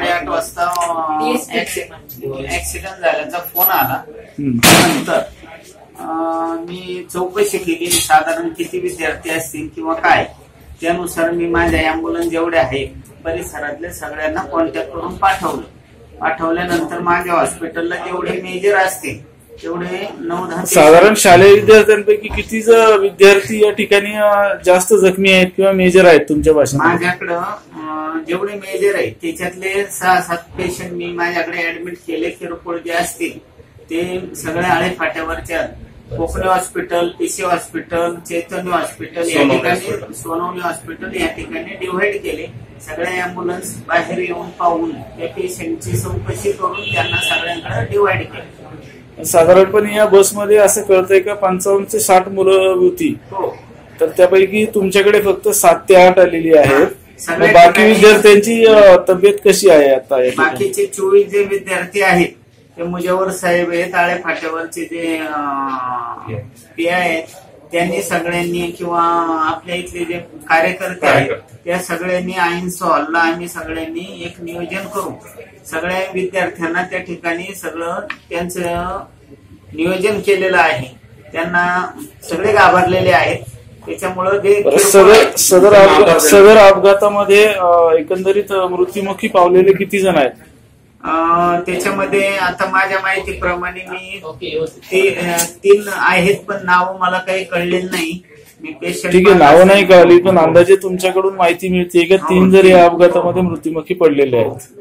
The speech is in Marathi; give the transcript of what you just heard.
साडेआठ वाजता ऍक्सिडेंट झाल्याचा फोन आला. नंतर मी चौकशी केली. साधारण किती विद्यार्थी असतील किंवा काय त्यानुसार मी माझ्या अँब्युलन्स जेवढे आहेत परिसरातल्या सगळ्यांना कॉन्टॅक्ट करून पाठवलं. पाठवल्यानंतर माझ्या हॉस्पिटलला जेवढे मेजर असतील तेवढे नऊ दहा साधारण शालेय विद्यार्थ्यांपैकी किती ज- विद्यार्थी या ठिकाणी जास्त जखमी आहेत किंवा मेजर आहेत तुमच्या भाषणात माझ्याकडं जेवढे मेजर आहेत त्याच्यातले सहा सात पेशंट मी माझ्याकडे ऍडमिट केले किरकोळ जे असतील ते सगळ्या Ale फाट्यावरच्या Kokane hospital PC hospital Chaitanya hospital या ठिकाणी हॉस्पिटल. सोनवणे हॉस्पिटल या ठिकाणी डिव्हाइड केले. सगळ्या अँब्युलन्स बाहेर येऊन पाहून त्या पेशंटची चौकशी करून त्यांना सगळ्यांकडे डिव्हाइड केले. साधारणपणे या बसमध्ये असं कळतंय का पंचावन्न ते साठ मुलं होती. हो. तर त्यापैकी तुमच्याकडे फक्त सात ते आठ आलेली आहेत. मग बाकी विद्यार्थ्यांची तब्येत कशी आहे आता या ठिकाणी? बाकीचे चोवीस जे विद्यार्थी आहेत ते मुजावर साहेब आहेत आळे फाट्यावरचे जे पी आहेत त्यांनी सगळ्यांनी किंवा आपल्या इथले जे कार्यकर्ते आहेत. त्या सगळ्यांनी आईन्स हॉलला आम्ही सगळ्यांनी एक नियोजन करू सगळ्या विद्यार्थ्यांना त्या ठिकाणी सगळं त्यांचं नियोजन केलेलं आहे त्यांना सगळे घाबरलेले आहेत त्याच्यामुळं जे सदर सदर अपघा- सदर अपघातामध्ये एकंदरीत मृत्युमुखी पावलेले किती जण आहेत? अं, त्याच्यामध्ये आता माझ्या माहितीप्रमाणे मी तीन आहेत पण नाव मला काही कळलेलं नाही. मी पेशंट ठीक आहे नावं नाही कळली पण अंदाजे तुमच्याकडून माहिती मिळते का? तीन जर या अपघातामध्ये मृत्युमुखी पडलेले आहेत.